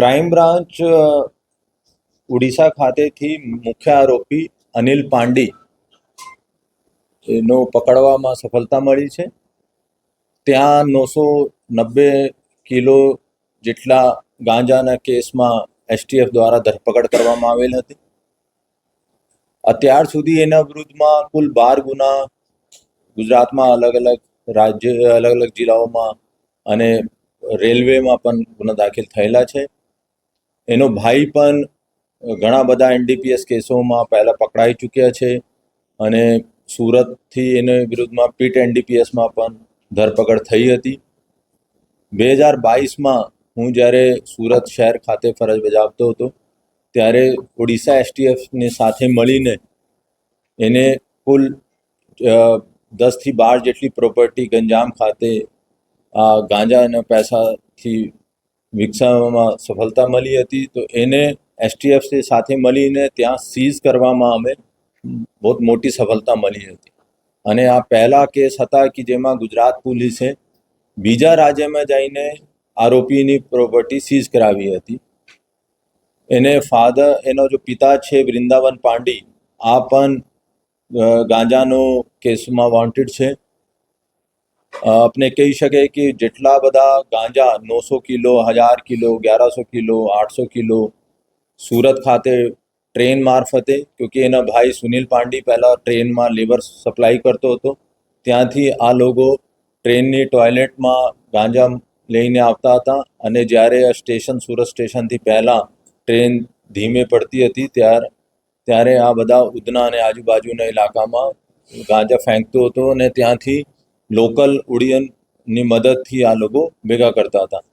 Crime branch Odisha ખાતેથી મુખ્ય આરોપી અનિલ પાંડી એનો પકડવામાં સફળતા મળી છે. ત્યાં નવસો નબ્બે કિલો જેટલા ગાંજાના કેસમાં એસટીએફ દ્વારા ધરપકડ કરવામાં આવેલ હતી. અત્યાર સુધી એના વિરુદ્ધમાં કુલ બાર ગુના ગુજરાતમાં અલગ અલગ રાજ્ય, અલગ અલગ જિલ્લાઓમાં અને રેલવેમાં પણ ગુના દાખલ થયેલા છે. એનો ભાઈ પણ ઘણા બધા એનડીપીએસ કેસોમાં પહેલાં પકડાઈ ચૂક્યા છે અને સુરતથી એને વિરુદ્ધમાં પીટ એનડીપીએસમાં પણ ધરપકડ થઈ હતી. બે હજાર બાવીસમાં હું જ્યારે સુરત શહેર ખાતે ફરજ બજાવતો હતો, ત્યારે ઓડિશા એસટીએફની સાથે મળીને એને કુલ દસથી બાર જેટલી પ્રોપર્ટી ગંજામ ખાતે ગાંજા અને પૈસાથી વિકસાવવામાં સફળતા મળી હતી, તો એને એસટીએફસી સાથે મળીને ત્યાં સીઝ કરવામાં અમે બહુ મોટી સફળતા મળી હતી. અને આ પહેલા કેસ હતા કે જેમાં ગુજરાત પોલીસે બીજા રાજ્યમાં જઈને આરોપીની પ્રોપર્ટી સીઝ કરાવી હતી. એને ફાધર એનો જો પિતા છે વૃંદાવન પાંડી, આ પણ ગાંજાનો કેસમાં વોન્ટેડ છે. આપણે કહી શકાય કે જેટલા બધા ગાંજા નવસો કિલો, હજાર કિલો, અગિયારસો કિલો, આઠસો કિલો સુરત ખાતે ટ્રેન મારફતે કે એના ભાઈ સુનિલ પાંડી પહેલાં ટ્રેનમાં લેબર સપ્લાય કરતો હતો, ત્યાંથી આ લોકો ટ્રેનની ટોયલેટમાં ગાંજા લઈને આવતા હતા અને જ્યારે આ સ્ટેશન, સુરત સ્ટેશનથી પહેલાં ટ્રેન ધીમે પડતી હતી, ત્યાર, ત્યારે આ બધા ઉધના અને આજુબાજુના ઇલાકામાં ગાંજા ફેંકતો હતો અને ત્યાંથી લોકલ ઉડ્ડયનની મદદથી આ લોકો ભેગા કરતા હતા.